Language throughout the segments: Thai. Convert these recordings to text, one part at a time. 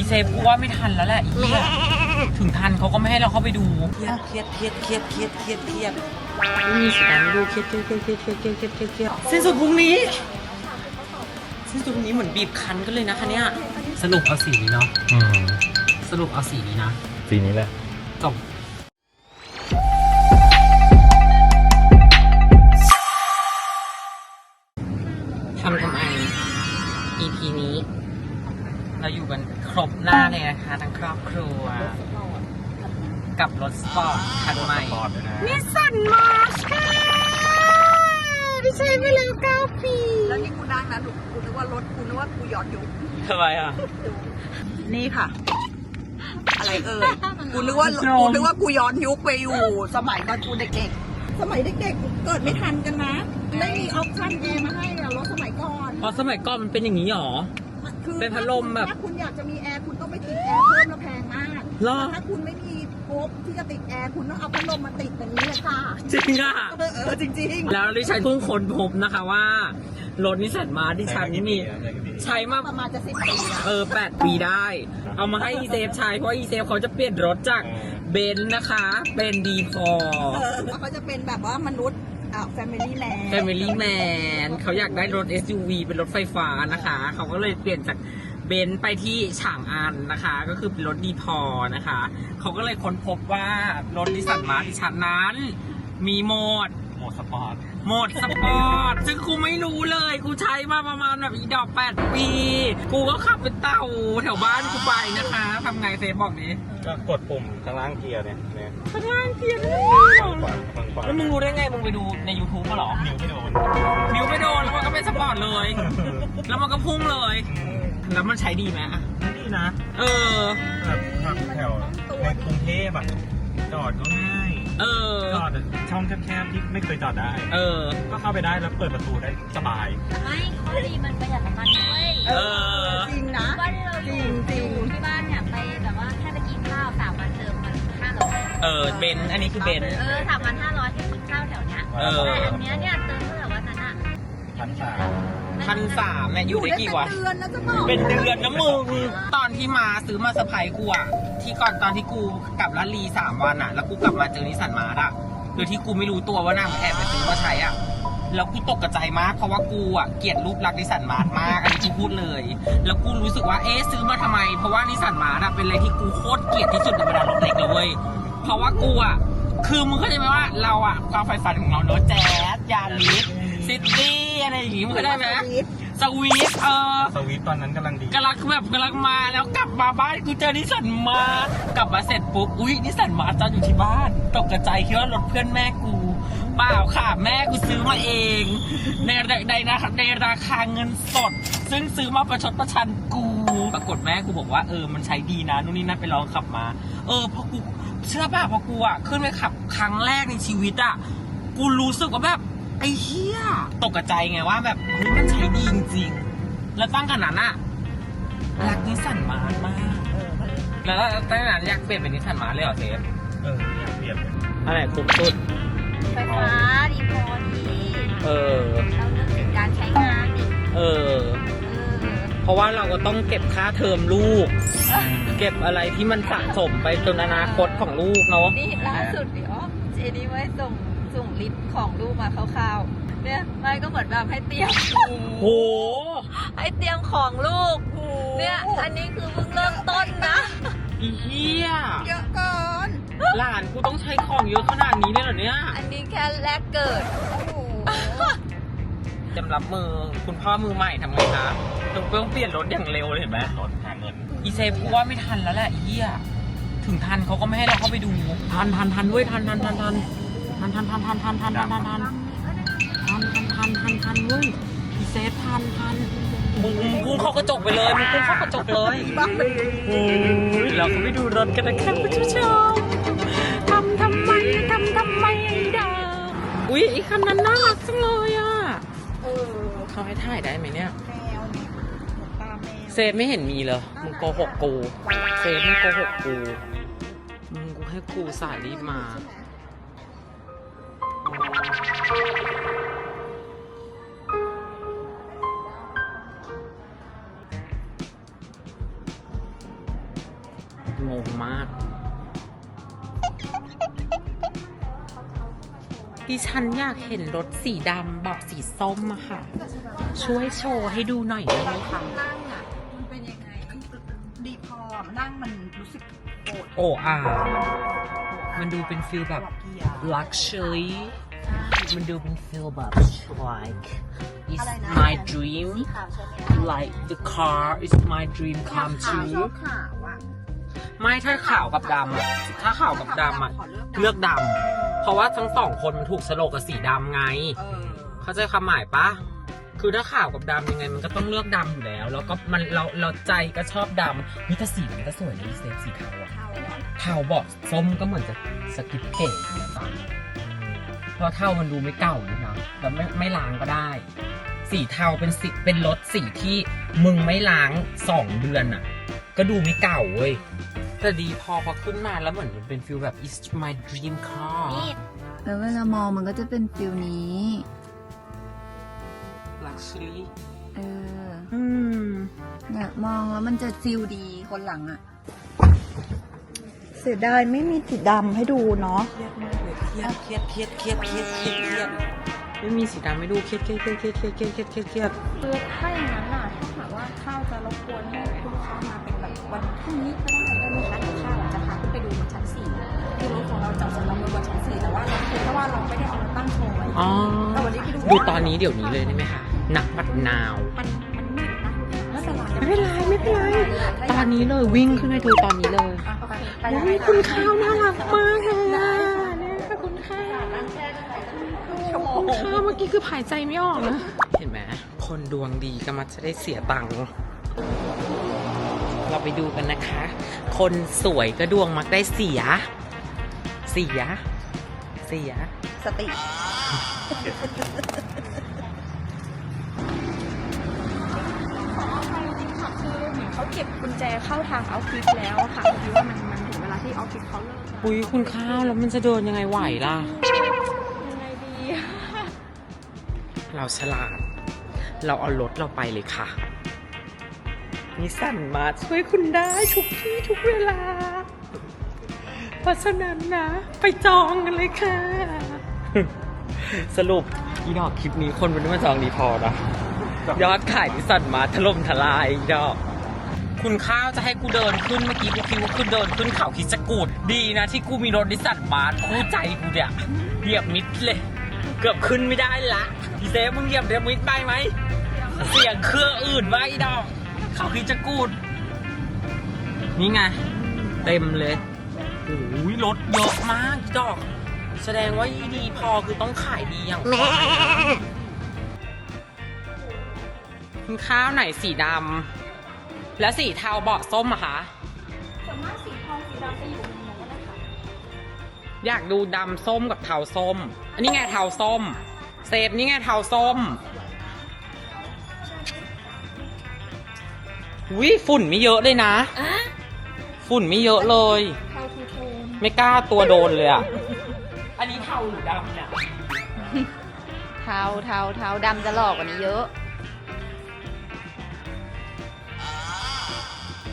อีเซฟกูว่าไม่ทันแล้วแหละอีเหี้ยถึงทันเขาก็ไม่ให้เราเข้าไปดูเครียดเครียดเครียดเครียดเครียดเครียดเครียดไม่มีสการไม่ดูเครียดเครียดเครียดเครียดเครียดเครียดเครียดเครียดเครียดสิ้นสุดพรุ่งนี้สิ้นสุดพรุ่งนี้เหมือนบีบคั้นกันเลยนะคะเนี่ยสรุปเอาสีนี้เนาะอืมสรุปเอาสีนี้นะสีนี้แหละจบทำทำไม EP นี้ เราอยู่กันครบหน้าเลยนะคะทั้งครอบครัว กับรถสปอร์ตคันใหม่ปอดด้วยนะนิสสันมาร์ชค่ะที่ใช้ไปแล้ว9ปีแล้วที่กูนั่งนะหนูกูนึกว่ารถกูนึกว่ากูย้อนยุคทำไมอะ นี่ค่ะ อะไรเอ่ยกูนึกว่าโนมกูนึกว่ากูย้อนยุคไปอยู่ สมัยตอนกูเด็กๆสมัยเด็กๆเกิดไม่ทันกันนะไม่มีออปชั่นแอร์มาให้อะรถสมัยก่อน อ๋อสมัยก่อนมันเป็นอย่างนี้หรอ คือเป็นพัดลมแบบถ้าคุณอยากจะมีแอร์คุณต้องไปติดแอร์เพิ่มแล้วแพงมากเหรอ แต่ถ้าคุณไม่มีงบที่จะติดแอร์คุณต้องเอาพัดลมมาติดแบบนี้เลยค่ะ จริงอะ เออเออจริงแล้วดิฉันเพิ่งค้นพบนะคะว่ารถนิสสันมาร์ชดิฉันนี่มีใช้มาๆประมาณจะสิบปีอะ เออแปดปีได้ เอามาให้อีเซฟใช้ เพราะอีเซฟเขาจะเปลี่ยนรถจากเบนซ์นะคะ เป็นดีพอ เออแล้วเขาจะเป็นแบบว่ามนุษย์ อ่า family man Family Man เขาอยากได้รถ SUV เป็นรถไฟฟ้านะคะ เขาก็เลยเปลี่ยนจากเบนซ์ไปที่ฉางอันนะคะ ก็คือเป็นรถดีพอนะคะ เขาก็เลยค้นพบว่ารถดิสันมาร์ดิฉันนั้น มีโหมด โหมดสปอร์ตโหมดสปอร์ต ซึ่งกูไม่รู้เลยกูใช้มาประมาณแบบอีดอกแปดปี กูก็ขับเป็นเต่าแถวบ้านกูไปนะคะทำไงเซฟบอกดิก็กดปุ่มข้างล่างเกียร์เนี่ยเนี่ยข้างล่างเทียนฝั่งขวาฝั่งขวาแล้วมึงรู้ได้ไงมึงไปดูใน YouTube มาเหรอ นิ้วไม่โดนนิ้วไม่โดนแล้วมันก็เป็นสปอร์ตเลย แล้วมันก็พุ่งเลย แล้วมันใช้ดีไหมอะนี่นะ เออแบบขับแถวในกรุงเทพอะจอดก็ง่าย เออ จอด ช่องแคบๆที่ไม่เคยจอดได้ เออ ก็เข้าไปได้แล้วเปิดประตูได้สบาย ไม่ข้อดีมันประหยัดน้ำมันด้วยเออ จริงนะบ้านเราอยู่จริงๆอยู่ที่บ้านเนี่ยไปแบบว่าแค่ไปกินข้าวสามวันเติมมันห้าร้อยเออเบนซ์อันนี้คือเบนซ์ เออสามวันห้าร้อยแค่กินข้าวแถวเนี้ยเออ แต่อันเนี้ยเนี่ยเติมเท่าไหร่วันนั้นอะพันสามพันสามเนี่ยอยู่ได้กี่วันเป็นเดือนนะจะบอกเป็นเดือนนะมึง ตอนที่มาซื้อมาเซอร์ไพรส์กูอะที่ก่อนตอนที่กูกลับลาดลีสามวันอะแล้วกูกลับมาเจอนิสสันมาร์ทอะ โดยที่กูไม่รู้ตัวว่านางแอบไปซื้อมาใช้อะแล้วกูตกกระใจมากเพราะว่ากูอะเกลียดรูปลักษณ์นิสสันมาร์ทมากอันนี้กูพูดเลย แล้วกูรู้สึกว่าเอ๊ะซื้อมาทำไม เพราะว่านิสสันมาร์ทอะเป็นอะไรที่กูโคตรเกลียดที่สุดในบรรดารถเล็กเลยเว้ยเพราะว่ากูอะคือมึงเข้าใจไหมว่าเราอะความใฝ่ฝันของเราเนอะแจ๊สยาริสซิตี้อะไรอย่างงี้มึงเข้าใจไหม สวี ทเออสวิตช์ตอนนั้นกำลังดีกำลังแบบกำลังมาแล้วกลับมาบ้านกูเจอนิสสันมาร์ทกลับมาเสร็จปุ๊บอุ้ยนิสสันมาร์ทจอดอยู่ที่บ้าน ตกกระใจคิดว่ารถเพื่อนแม่กูเปล่าค่ะ แม่กูซื้อมาเอง ในในในในราคาเงินสด ซึ่งซื้อมาประชดประชันกู ปรากฏแม่กูบอกว่าเออมันใช้ดีนะนู่นนี่นั่นไปลองขับมา เออพอกูเชื่อป่ะพอกูอะขึ้นไปขับครั้งแรกในชีวิตอะกูรู้สึกว่าแบบ ไอ้เหี้ยตกกระใจไงว่าแบบเฮ้ยมันใช้ดีจริงๆ แล้วตั้งขนาดนั้นอะรักนิสสันมาร์ทมากแล้วตั้งแต่นั้นอยากเปลี่ยนเป็นนิสสันมาร์ทเลยเหรอเซฟเอออยากเปลี่ยนเลยอะไรคุ้มสุด ไฟฟ้าดีพอดีเออ เราเลือกถึงการใช้งานดิเออ เออ เพราะว่าเราก็ต้องเก็บค่าเทอมลูก เก็บอะไรที่มันสะสมไปจนอนาคตของลูกเนาะ นี่ล่าสุดดิอ๋อเจนี่ไว้ส่ง ส่งลิฟต์ของลูกมาคร่าวๆเนี่ยไม่ก็เหมือนแบบให้เตรียมโห ให้เตรียมของลูก เนี่ยอันนี้คือเพิ่งเริ่มต้นนะอีเหี้ยเยอะเกินหลานกูต้องใช้ของเยอะขนาดนี้เลยเหรอเนี่ยอันนี้แค่แรกเกิดโอ้โหเตรียมรับมือคุณพ่อมือใหม่ทำไงคะต้องต้องเปลี่ยนรถอย่างเร็วเลยเห็นไหมรถหาเงินอีเซฟกูว่าไม่ทันแล้วแหละอีเหี้ยถึงทันเขาก็ไม่ให้เราเข้าไปดูทันทันทันด้วยทันทันทันทัน ทันทันทันทันทันทันทันทันทันทันทันทันทันทันเว้ยอีเซฟทันทันมึงมึงพุ่งเข้ากระจกไปเลยมึงพุ่งเข้ากระจกเลยโอ้ยเราก็ไปดูรถกันนะครับคุณผู้ชมทำทำไมทำทำไมไอ้ดาวอุ้ยไอ้คันนั้นน่ารักจังเลยอะเขาให้ถ่ายได้ไหมเนี่ยเซฟไม่เห็นมีเลยมึงโกหกกูเซฟมึงโกหกกูมึงกูให้กูสายรีบมา งงมาก ดิฉันอยากเห็นรถสีดำบอกสีส้มอะค่ะ ช่วยโชว์ให้ดูหน่อยได้ไหมคะนั่งอะ มันเป็นยังไงดีพอนั่งมันรู้สึกโกรธโอ้อ่ามันดูเป็นฟิลแบบเกียร์ luxury มันดูเป็นฟิลแบบ like it's อะไรนะ my dream สีขาวใช่ไหม like the car is my dream come ขาวช true อบขาวอะไม่ถ้าขาวกับดำอะถ้าขาวกับดำอะขอเลือกดำเพราะว่าทั้งสองคนมันถูกสโลกกับสีดำไง เออเข้าใจความหมายปะ คือถ้าขาวกับดำยังไงมันก็ต้องเลือกดำอยู่แล้ว แล้วก็มันเราเราใจก็ชอบดำวิตาสีมันก็สวยนะอีเซฟสีเทาอะเทาเหรอเทาบอกส้มก็เหมือนจะสกิปเก๋นะจ๊ะ เพราะเทามันดูไม่เก่าด้วยนะแบบไม่ไม่ล้างก็ได้ สีเทาเป็นสีเป็นรถสีที่มึงไม่ล้างสองเดือนอะก็ดูไม่เก่าเว้ยแต่ดีพอพอขึ้นมาแล้วเหมือนมันเป็นฟิลแบบ it's my dream car แล้วเวลามองมันก็จะเป็นฟิลนี้ luxury เออ อืมเนี่ยมองแล้วมันจะฟิลดีคนหลังอะเสียดายไม่มีสีดำให้ดูเนาะ เครียดเลยเครียดเครียดเครียดเครียดเครียดเครียดเครียดไม่มีสีดำไม่ดูเครียดเครียดเครียดเครียดเครียดเครียดเครียดเครียดเครียดคือถ้าอย่างนั้นน่ะถ้าหากว่าข้าวจะรบกวนให้คุณลูกค้ามาเป็นแบบวันพรุ่งนี้ก็ได้ได้ไหมคะเดี๋ยวข้าวอะจะพาขึ้นไปดูบนชั้นสี่คือรถของเราจอดสำหรับบนชั้นสี่แต่ว่าเราคือเพราะว่าเราไม่ได้เอามาตั้งโชว์ไว้อ๋อแต่วันนี้พี่ดูดูตอนนี้เดี๋ยวนี้เลยได้ไหมคะนักบัดนาวมันมันมืดนะไม่เป็นไรไม่เป็นไรไม่เป็นไรตอนนี้เลยวิ่งขึ้นไปดูตอนนี้เลยโอ้ยคุณข้าวน่ารักมากเลยอะเนี่ยค่ะคุณข้าว ชั่วโมง คุณ ข้าวเมื่อกี้คือหายใจไม่ออกนะ เห็นไหมคนดวงดีก็มักจะได้เสียตังค์เราไปดูกันนะคะ คนสวยก็ดวงมักได้เสีย เสีย เสีย สติจริงๆค่ะคือเหมือนเขาเก็บกุญแจเข้าทางออฟฟิศแล้วอะค่ะพอดีว่ามันมันถึงเวลาที่ออฟฟิศเขาเลิกแล้ว อุ้ยคุณข้าวแล้วมันจะเดินยังไงไหวล่ะ เราฉลาด เราเอารถเราไปเลยค่ะนิสสันมาช่วยคุณได้ทุกที่ทุกเวลา เพราะฉะนั้นนะ ไปจองกันเลยค่ะ สรุปอีดอกคลิปนี้คนมันไม่มาจองดีพอนะยอดขายนิสสันมาถล่มทลายอีดอกคุณข้าวจะให้กูเดินขึ้นเมื่อกี้กูคิดว่ากูเดินขึ้นเขาคิดจะกูดดีนะที่กูมีรถนิสสันมาร์คู่ใจกูเนี่ยเหยียบมิดเลย เกือบขึ้นไม่ได้ละ พี่เซฟมึงเหยียบเดมิดไปไหม เสียงเครื่องอื่นไว้ดอก เขาคิดจะกูด นี่ไง เต็มเลยโอ้ยรถเยอะมากอีดอก แสดงว่าดีพอคือต้องขายดีอย่างแม่คุณข้าวไหนสีดำแล้วสีเทาเบาะส้มอะคะส่วนมากสีทองสีดำจะอยู่ในโน้นนะคะอยากดูดำส้มกับเทาส้ม อันนี้ไงเทาส้ม เซฟนี่ไงเทาส้มวิฝุ่นไม่เยอะเลยนะฝุ่นไม่เยอะเลย เทาทูโทนไม่กล้าตัวโดนเลยอะ อันนี้เทาหรือดำเนี่ยเทาเทาเทาดำจะหลอกกว่านี้เยอะ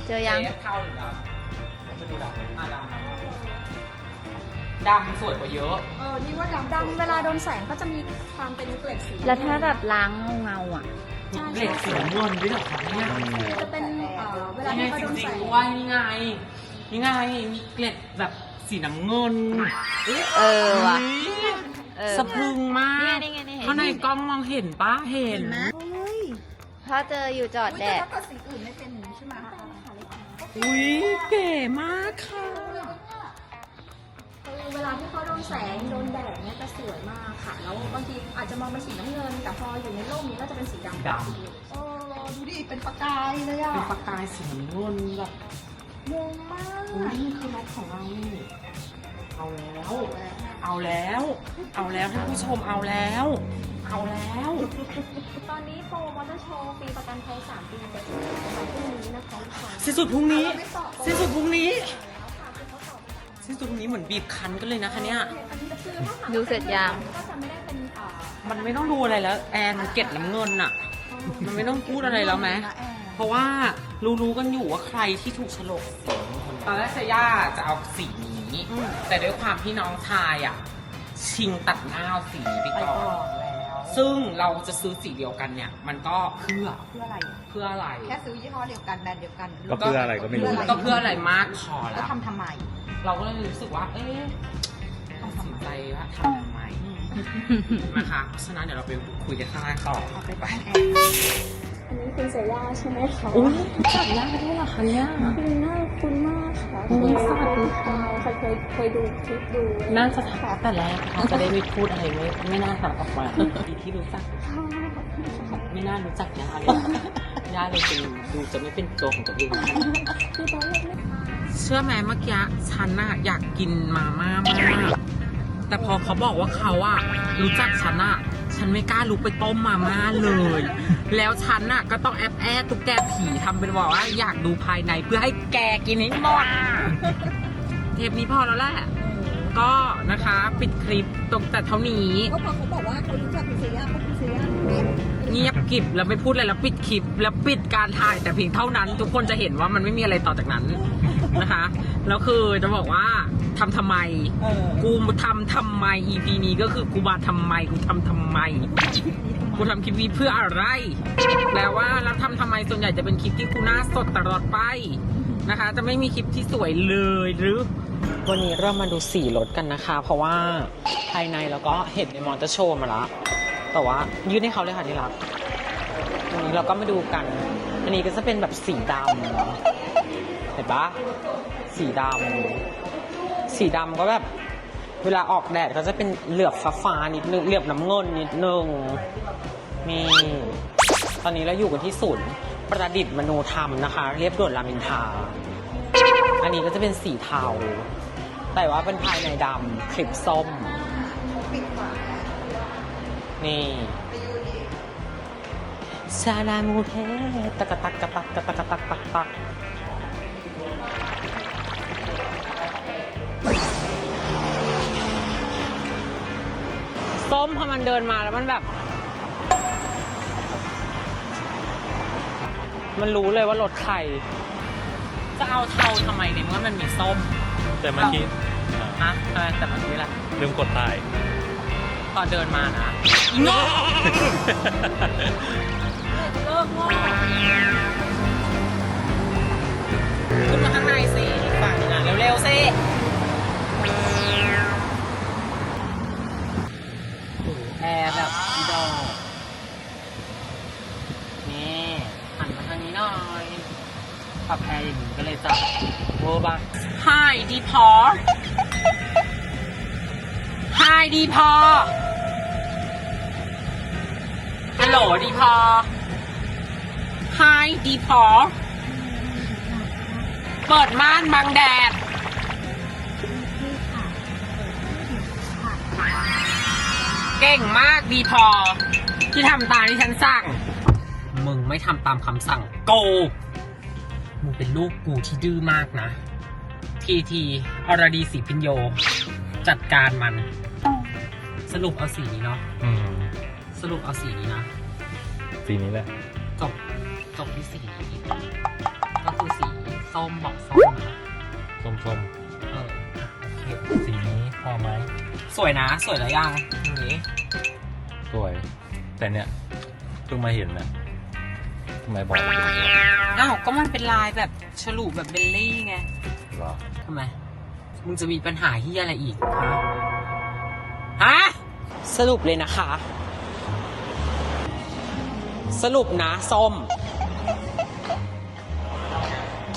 เจอยังเซฟเทาหรือดำ ดำสวยกว่าเยอะ เออ นี่ว่าดำดำเวลาโดนแสงก็จะมีความเป็นเกล็ดสีแล้วถ้าแบบล้างเงาๆอะมีเกล็ดสีน้ำเงินด้วยเหรอคะเนี่ยจะเป็นเอ่อเวลานี่ไงที่เขาโดนจริแสงงๆด้วยนี่ไงนี่ไงมีเกล็ดแบบสีน้ำเงินเออว่ะเฮ้ยเออ สะพรึงมากนี่ไงนี่ไง ข้างในกล้องมองเห็นป้าเห็น ถ้าเจออยู่จอดแดด ถ้าเกิดสีอื่นไม่เป็นอย่างนี้ใช่ไหม อุ้ยเก๋มากค่ะคือ เวลาที่เขาโดนแสงโดนแดดเนี่ยจะสวยมากค่ะ แล้วบางทีอาจจะมองเป็นสีน้ำเงิน แต่พออยู่ในร่มนี้ก็จะเป็นสีดำดเออดูดิเป็นประกายเลยอะเป็นประกายสีน้ำเงินแบบงงมากอุ้ยนี่คือรถของเรานี่เอาแล้ว เอาแล้ว เอาแล้วท่านผู้ชมเอาแล้ว เอาแล้ว ตอนนี้โปรมอเตอร์โชว์ฟรีประกันภัย3ปีแต่ถึงวันพรุ่งนี้นะคะลูกค้าสิ้นสุดพรุ่งนี้ไม่ตอบสิ้นสุดพรุ่งนี้ สิ้นสุดพรุ่งนี้เหมือนบีบคั้นกันเลยนะคะเนี่ยอันนี้จะคือถ้าหากดูเสร็จยัง ก็จะไม่ได้เป็นเอ่อมันไม่ต้องดูอะไรแล้ว แอนมันเก็ดน้ำเงินอะมันไม่ต้องพูดอะไรแล้วไหม เพราะว่ารู้ๆกันอยู่ว่าใครที่ถูกฉลกสีคนนั้นตอนแรกเซย่าจะเอาสีนี้แต่ด้วยความที่น้องชายอะ ชิงตัดหน้าเอาสีนี้ไปไปก่อก่อนน แล้วซึ่งเราจะซื้อสีเดียวกันเนี่ย มันก็เพื่อเพื่ออะไร เพื่ออะไร แค่ซื้อยี่ห้อเดียวกันแบรนด์เดียวกันก็เพื่ออะไรก็ไม่รู้ ก็เพื่ออะไรมากพอแล้แล้ววทำทำไม เราก็เลยรู้สึกว่า เอ๊ะต้องตัดสินใจว่าทำทำไมนะคะเพราะฉะนั้นเดี๋ยวเราไปคุยกันข้างล่างต่อเอาไปไปอันนี้คุณเซย่าใช่ไหมคะอุ้ยจับหน้าได้ด้วยเหรอคะเนี่ยคุณน่าคุณมากค่ะอุ๊ยสวัสดีค่ะเคยเคยเคยดูคลิปดู น่าจะถามแต่แรกค่ะจะได้ไม่พูดอะไรไม่ไม่น่าถามออกมาดีที่รู้จัก ไม่น่ารู้จักย่าเลยย่าเลยเป็นดูจะไม่เป็นตัวของตัวเองคือตอนแรกไม่ เชื่อไหมเมื่อกี้ฉันน่ะอยากกินมาม่ามากแต่พอเขาบอกว่าเขาอะรู้จักฉันอะฉันไม่กล้าลุกไปต้มมาม่าเลย แล้วฉันน่ะก็ต้องแอบแอบตุ๊กแกผีทำเป็นบอกว่าอยากดูภายในเพื่อให้แกกินให้หมดเทปนี้พอแล้วแหละ ก็นะคะ ปิดคลิปตรงแต่เท่านี้ ก็พอเขาบอกว่าเขารู้จักคุณเซียาเพราคุณ เงียบกริบแล้วไม่พูดอะไรแล้วปิดคลิป แล้วปิดการถ่ายแต่เพียงเท่านั้น ทุกคนจะเห็นว่ามันไม่มีอะไรต่อจากนั้นนะคะแล้วคือจะบอกว่าทำทำไม เออกูทำทำไม EP นี้ก็คือกูมาทำไมกูทำทำไม กูทำคลิปนี้เพื่ออะไร แปลว่าแล้วทำทำไมส่วนใหญ่จะเป็นคลิปที่กูหน้าสดตลอดไปนะคะ จะไม่มีคลิปที่สวยเลยหรือ วันนี้เรามาดูสีรถกันนะคะ เพราะว่าภายในเราก็เห็นในมอเตอร์โชว์มาแล้ว แต่ว่ายื่นให้เขาเลยค่ะที่รักวันนี้เราก็มาดูกัน อันนี้ก็จะเป็นแบบสีดำเห็นปะสีดำสีดำก็แบบ เวลาออกแดดเขาจะเป็นเหลือบฟ้าฟ้าๆนิดนึงเหลือบน้ำเงินนิดนึงนี่ตอนนี้เราอยู่กันที่ศูนย์ประดิษฐ์มโนธรรมนะคะ เรียบด่วนรามอินทาอันนี้ก็จะเป็นสีเทาแต่ว่าเป็นภายในดำคลิปส้ม นี่ซาลามูเทตะกะตักกะตักกะตักกะตักตักตักส้มพอมันเดินมาแล้วมันแบบ มันรู้เลยว่ารถใครจะเอาเทาทำไมในเมื่อมันมีส้มแต่เมื่อกี้อ่านะอะไรแต่มันนี้แหละลืมกดถ่าย ตอนเดินมานะ อีโง่เลิกโง่ขึ้นมาข้างในสิอีกฝั่งหนึงอะเร็วๆสิแอร์แบบอีดอกนี่หันมาทางนี้หน่อยปรับแอร์อย่างนี้ก็เลยจะเวอร์บัก Hi ดีพอ Hi ดีพอ ฮัลโหลดีพอ Hi ดีพอ เปิดม่านบังแดด เก่งมากดีพอ ที่ทำตามที่ฉันสั่ง มึงไม่ทำตามคำสั่งโก มึงเป็นลูกกูที่ดื้อมากนะ ทีทีอรดีศรีพิญโย จัดการมัน สรุปเอาสีนี้เนาะ อืม สรุปเอาสีนี้นะ สีนี้แหละ จบจบที่สีนี้ก็คือสีส้มบอกส้มนะส้มเออโอเคๆ สีนี้พอไหม สวยนะ สวยแล้วยังอย่างนี้ สวย แต่เนี่ยเพิ่งมาเห็นนะทำไมบอกไม่รู้อ้าว ก็มันเป็นลายแบบฉลุแบบเบลลี่ไงหรอทำไม มึงจะมีปัญหาที่อะไรอีกฮะ ฮะ สรุปเลยนะคะ สรุปนะส้ม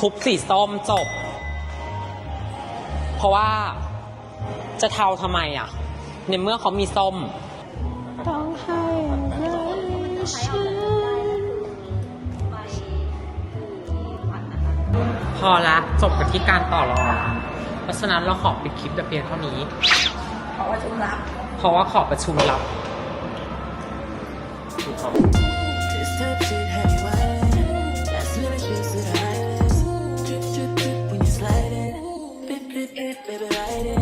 ทุบสีส้มจบ เพราะว่าจะเทาทำไมอะ ในเมื่อเขามีส้ม ต้องให้ฉันพอละจบกันที่การต่อรองเพราะฉะนั้นเราขอปิดคลิปแต่เพียงเท่านี้ เพราะว่าชุมรับ เพราะว่าขอประชุมลับ baby, ride it.